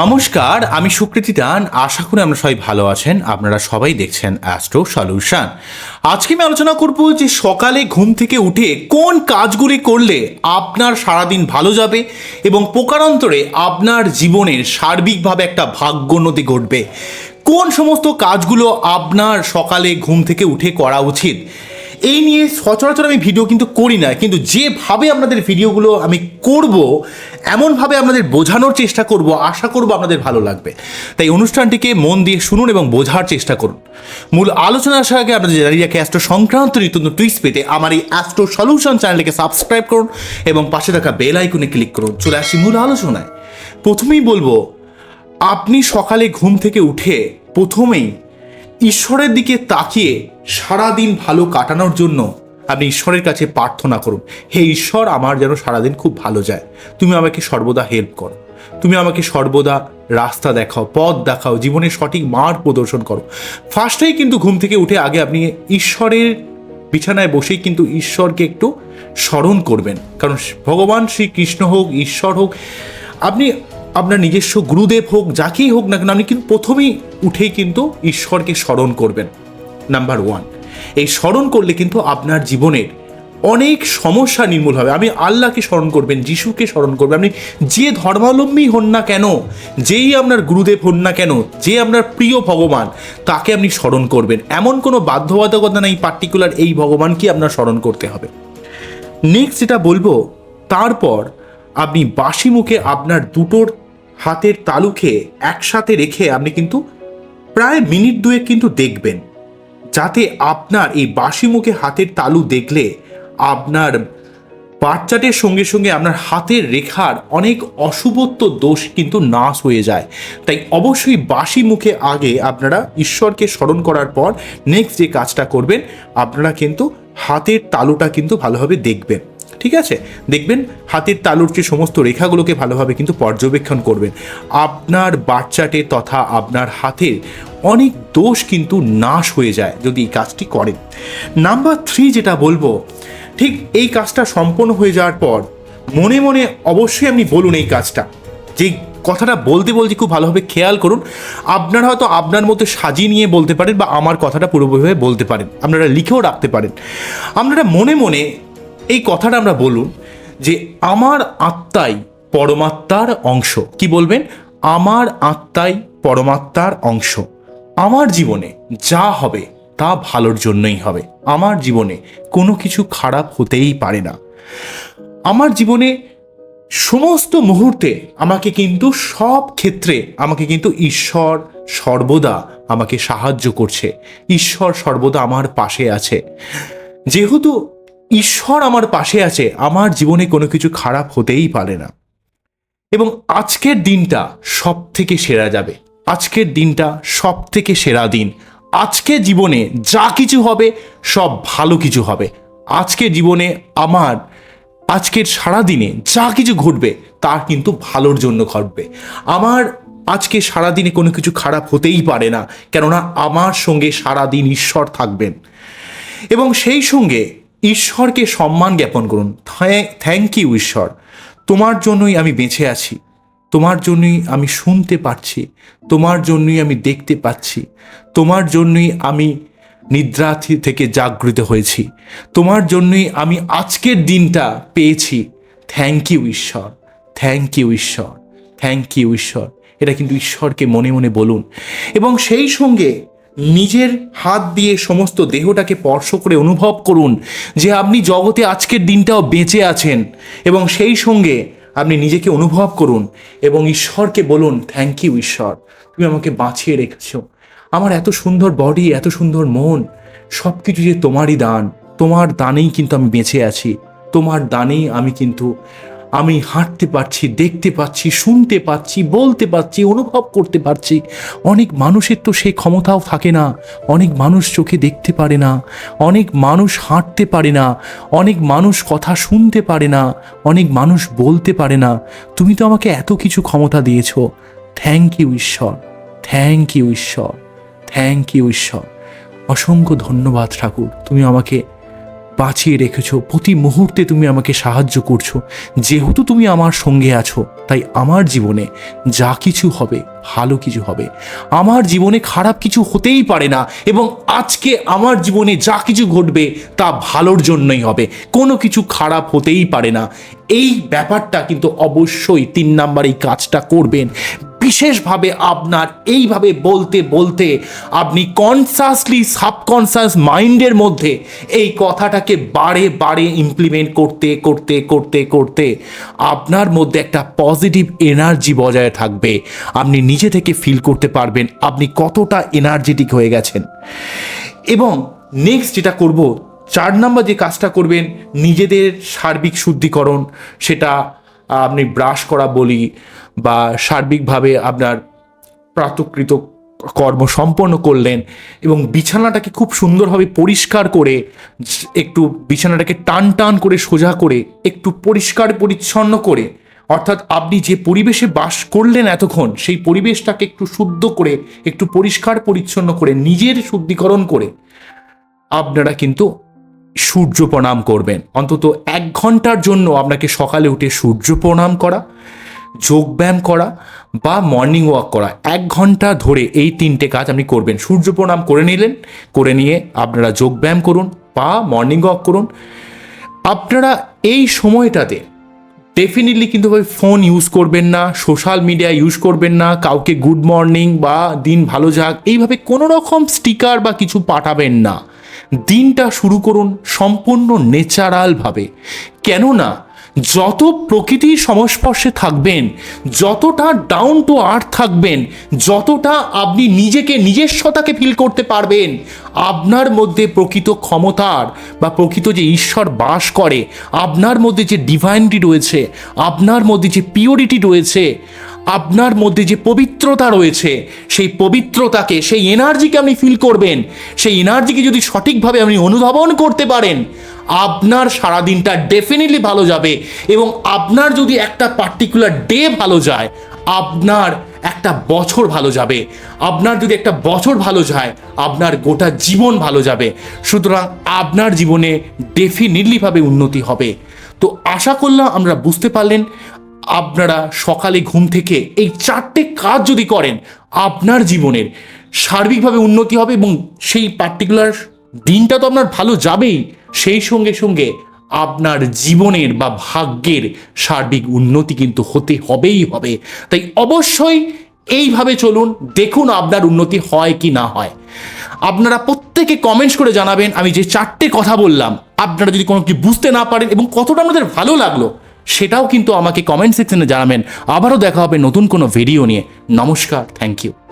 নমস্কার, আমি সুকৃতি দান। আশা করি আমরা সবাই ভালো আছেন। আপনারা সবাই দেখছেন অ্যাস্ট্রো সলিউশন আজকে আমি আলোচনা করব যে সকালে ঘুম থেকে উঠে কোন কাজগুলি করলে আপনার সারাদিন ভালো যাবে এবং প্রকারান্তরে আপনার জীবনের সার্বিকভাবে একটা ভাগ্যোন্নতি ঘটবে। কোন সমস্ত কাজগুলো আপনার সকালে ঘুম থেকে উঠে করা উচিত? এই নিয়ে সচরাচর আমি ভিডিও কিন্তু করি না, কিন্তু যেভাবে আপনাদের ভিডিওগুলো আমি করব, এমনভাবে আপনাদের বোঝানোর চেষ্টা করব, আশা করব আপনাদের ভালো লাগবে। তাই অনুষ্ঠানটিকে মন দিয়ে শুনুন এবং বোঝার চেষ্টা করুন। মূল আলোচনা আসার আগে আপনাদের রাখি অ্যাস্ট্রো সংক্রান্ত নিত্য টুইস্ট পেতে আমার এই অ্যাস্ট্রো সলিউশন চ্যানেলটিকে সাবস্ক্রাইব করুন এবং পাশে থাকা বেল আইকনে ক্লিক করুন। চলে আসি মূল আলোচনায়। প্রথমেই বলব, আপনি সকালে ঘুম থেকে উঠে প্রথমেই ঈশ্বরের দিকে তাকিয়ে সারাদিন ভালো কাটানোর জন্য আপনি ঈশ্বরের কাছে প্রার্থনা করুন। হে ঈশ্বর, আমার যেন সারাদিন খুব ভালো যায়। তুমি আমাকে সর্বদা হেল্প করো। তুমি আমাকে সর্বদা রাস্তা দেখাও, পথ দেখাও, জীবনের সঠিক মার্গ প্রদর্শন করো। ফার্স্টেই কিন্তু ঘুম থেকে উঠে আগে আপনি ঈশ্বরের বিছানায় বসেই কিন্তু ঈশ্বরকে একটু স্মরণ করবেন। কারণ ভগবান শ্রীকৃষ্ণ হোক, ঈশ্বর হোক, আপনি আপনার নিজস্ব গুরুদেব হোক, যাকেই হোক না কেন, আপনি কিন্তু প্রথমেই উঠেই কিন্তু ঈশ্বরকে স্মরণ করবেন। Number one. এই স্মরণ করলে কিন্তু আপনার জীবনের অনেক সমস্যা নির্মূল হবে। আমি আল্লাহকে স্মরণ করবেন, যিশুকে স্মরণ করবেন। আপনি যে ধর্মাবলম্বী হন না কেন, যেই আপনার গুরুদেব হন না কেন, যে আপনার প্রিয় ভগবান, তাকে আপনি স্মরণ করবেন। এমন কোনো বাধ্যবাধকতা নেই, পার্টিকুলার এই ভগবানকে আপনার স্মরণ করতে হবে। নেক্সট যেটা বলব, তারপর আপনি বাসি মুখে আপনার দুটোর হাতের তালুকে একসাথে রেখে আপনি কিন্তু প্রায় মিনিট দুয়েক কিন্তু দেখবেন। যাতে আপনার এই বাসি মুখে হাতের তালু দেখলে আপনার বাচ্চাটির সঙ্গে সঙ্গে আপনার হাতের রেখার অনেক অশুভত্ব দোষ কিন্তু নাশ হয়ে যায়। তাই অবশ্যই বাসি মুখে আগে আপনারা ঈশ্বরকে স্মরণ করার পর নেক্সট যে কাজটা করবেন, আপনারা কিন্তু হাতের তালুটা কিন্তু ভালোভাবে দেখবেন। ঠিক আছে? দেখবেন হাতের তালুর যে সমস্ত রেখাগুলোকে ভালোভাবে কিন্তু পর্যবেক্ষণ করবেন। আপনার বাচ্চাটে তথা আপনার হাতের অনেক দোষ কিন্তু নাশ হয়ে যায় যদি এই কাজটি করেন। নাম্বার থ্রি যেটা বলব, ঠিক এই কাজটা সম্পন্ন হয়ে যাওয়ার পর মনে মনে অবশ্যই আপনি বলুন এই কাজটা। যে কথাটা বলতে বলতে খুব ভালোভাবে খেয়াল করুন, আপনারা হয়তো আপনার মতো সাজিয়ে নিয়ে বলতে পারেন বা আমার কথাটা পুরোপুরিভাবে বলতে পারেন। আপনারা লিখেও রাখতে পারেন। আপনারা মনে মনে এই কথাটা আমরা বলুন যে আমার আত্মাই পরমাত্মার অংশ। কি বলবেন? আমার আত্মাই পরমাত্মার অংশ। আমার জীবনে যা হবে তা ভালোর জন্যই হবে। আমার জীবনে কোনো কিছু খারাপ হতেই পারে না। আমার জীবনে সমস্ত মুহূর্তে আমাকে কিন্তু সব ক্ষেত্রে আমাকে কিন্তু ঈশ্বর সর্বদা আমাকে সাহায্য করছে। ঈশ্বর সর্বদা আমার পাশে আছে। যেহেতু ঈশ্বর আমার পাশে আছে, আমার জীবনে কোনো কিছু খারাপ হতেই পারে না। এবং আজকের দিনটা সব থেকে সেরা যাবে। আজকের দিনটা সব থেকে সেরা দিন। আজকে জীবনে যা কিছু হবে, সব ভালো কিছু হবে। আজকে জীবনে আমার, আজকের সারা দিনে যা কিছু ঘটবে, তা কিন্তু ভালোর জন্য ঘটবে। আমার আজকে সারাদিনে কোনো কিছু খারাপ হতেই পারে না, কেননা আমার সঙ্গে সারাদিন ঈশ্বর থাকবেন। এবং সেই সঙ্গে ঈশ্বরকে সম্মান জ্ঞাপন করুন। থ্যাংক ইউ ঈশ্বর। তোমার জন্যই আমি বেঁচে আছি। তোমার জন্যই আমি শুনতে পাচ্ছি, তোমার জন্যই আমি দেখতে পাচ্ছি, তোমার জন্যই আমি নিদ্রা থেকে জাগৃত হয়েছি, তোমার জন্যই আমি আজকের দিনটা পেয়েছি। থ্যাংক ইউ ঈশ্বর। থ্যাংক ইউ ঈশ্বর। থ্যাংক ইউ ঈশ্বর। এটা কিন্তু ঈশ্বরকে মনে মনে বলুন। এবং সেই সঙ্গে নিজের হাত দিয়ে সমস্ত দেহটাকে স্পর্শ করে অনুভব করুন যে আপনি জগতে আজকের দিনটাও বেঁচে আছেন এবং সেই সঙ্গে আপনি নিজেকে অনুভব করুন এবং ঈশ্বরকে বলুন থ্যাংক ইউ ঈশ্বর। তুমি আমাকে বাঁচিয়ে রেখেছো। আমার এত সুন্দর বডি এত সুন্দর মন সব কিছু যে তোমারই দান। তোমার দানেই কিন্তু আমি বেঁচে আছি। তোমার দানেই আমি কিন্তু আমি হাঁটতে পারছি, দেখতে পাচ্ছি, শুনতে পাচ্ছি, বলতে পারছি, অনুভব করতে পারছি। অনেক মানুষের তো সেই ক্ষমতাও থাকে না। অনেক মানুষ চোখে দেখতে পারে না। অনেক মানুষ হাঁটতে পারে না। অনেক মানুষ কথা শুনতে পারে না। অনেক মানুষ বলতে পারে না। তুমি তো আমাকে এত কিছু ক্ষমতা দিয়েছ। থ্যাংক ইউ ঈশ্বর। থ্যাংক ইউ ঈশ্বর। থ্যাংক ইউ ঈশ্বর। অসংখ্য ধন্যবাদ, ঠাকুর। তুমি আমাকে বাঁচিয়ে রেখেছো। প্রতি মুহূর্তে তুমি আমাকে সাহায্য করছ। যেহেতু তুমি আমার সঙ্গে আছো, তাই আমার জীবনে যা কিছু হবে, ভালো কিছু হবে। আমার জীবনে খারাপ কিছু হতেই পারে না এবং আজকে আমার জীবনে যা কিছু ঘটবে, তা ভালোর জন্যই হবে। কোনো কিছু খারাপ হতেই পারে না। এই ব্যাপারটা কিন্তু অবশ্যই তিন নাম্বার এই কাজটা করবেন। বিশেষভাবে আপনার এইভাবে বলতে বলতে আপনি কনসাসলি সাবকনসাস মাইন্ডের মধ্যে এই কথাটাকে বারে বারে ইমপ্লিমেন্ট করতে করতে করতে করতে আপনার মধ্যে একটা পজিটিভ এনার্জি বজায় থাকবে। আপনি নিজে থেকে ফিল করতে পারবেন আপনি কতটা এনার্জেটিক হয়ে গেছেন। এবং নেক্সট যেটা করব, চার নাম্বার যে কাজটা করবেন, নিজেদের সার্বিক শুদ্ধিকরণ, সেটা আপনি ব্রাশ করা বলি বা সার্বিকভাবে আপনার প্রাতকৃত কর্ম সম্পন্ন করলেন এবং বিছানাটাকে খুব সুন্দরভাবে পরিষ্কার করে, একটু বিছানাটাকে টান টান করে সোজা করে, একটু পরিষ্কার পরিচ্ছন্ন করে, অর্থাৎ আপনি যে পরিবেশে বাস করলেন এতক্ষণ, সেই পরিবেশটাকে একটু শুদ্ধ করে, একটু পরিষ্কার পরিচ্ছন্ন করে, নিজের শুদ্ধিকরণ করে, আপনারা কিন্তু সূর্য প্রণাম করবেন। অন্তত এক ঘণ্টার জন্য আপনাকে সকালে উঠে সূর্য প্রণাম করা, যোগব্যায়াম করা বা মর্নিং ওয়াক করা। এক ঘণ্টা ধরে এই তিনটে কাজ আপনি করবেন। সূর্য প্রণাম করে নিলেন, করে নিয়ে আপনারা যোগব্যায়াম করুন বা মর্নিং ওয়াক করুন। আপনারা এই সময়টাতে ডেফিনেটলি কিন্তু ভাই ফোন ইউজ করবেন না সোশ্যাল মিডিয়া ইউজ করবেন না, কাউকে গুড মর্নিং বা দিন ভালো যাক, এইভাবে কোনো রকম স্টিকার বা কিছু পাঠাবেন না। দিনটা শুরু করুন সম্পূর্ণ ন্যাচারালভাবে কেননা, যত প্রকৃতির সংস্পর্শে থাকবেন, যতটা ডাউন টু আর্থ থাকবেন, যতটা আপনি নিজেকে নিজস্বতাকে ফিল করতে পারবেন, আপনার মধ্যে প্রকৃত ক্ষমতার বা প্রকৃত যে ঈশ্বর বাস করে, আপনার মধ্যে যে ডিভাইনটি রয়েছে, আপনার মধ্যে যে পিওরিটি রয়েছে আপনার মধ্যে যে পবিত্রতা রয়েছে, সেই পবিত্রতাকে, সেই এনার্জিকে আপনি ফিল করবেন। সেই এনার্জিকে যদি সঠিকভাবে আপনি অনুধাবন করতে পারেন, আপনার সারাদিনটা ডেফিনেটলি ভালো যাবে এবং আপনার যদি একটা পার্টিকুলার ডে ভালো যায়, আপনার একটা বছর ভালো যাবে। আপনার যদি একটা বছর ভালো যায়, আপনার গোটা জীবন ভালো যাবে। সুতরাং আপনার জীবনে ডেফিনেটলিভাবে উন্নতি হবে। তো আশা করলাম আমরা বুঝতে পারলেন। আপনারা সকালে ঘুম থেকে এই চারটে কাজ যদি করেন, আপনার জীবনের সার্বিকভাবে উন্নতি হবে এবং সেই পার্টিকুলার দিনটা তো আপনার ভালো যাবেই। সেই সঙ্গে সঙ্গে আপনার জীবনের বা ভাগ্যের সার্বিক উন্নতি কিন্তু হতে হবেই হবে। তাই অবশ্যই এইভাবে চলুন, দেখুন আপনার উন্নতি হয় কি না হয়। আপনারা প্রত্যেকে কমেন্টস করে জানাবেন, আমি যে চারটে কথা বললাম, আপনারা যদি কোনো কি বুঝতে না পারেন এবং কতটা আমাদের ভালো লাগল সেটাও কিন্তু আমাকে কমেন্ট সেকশনে জানাবেন। আবারও দেখা হবে নতুন কোনো ভিডিও নিয়ে। নমস্কার থ্যাংক ইউ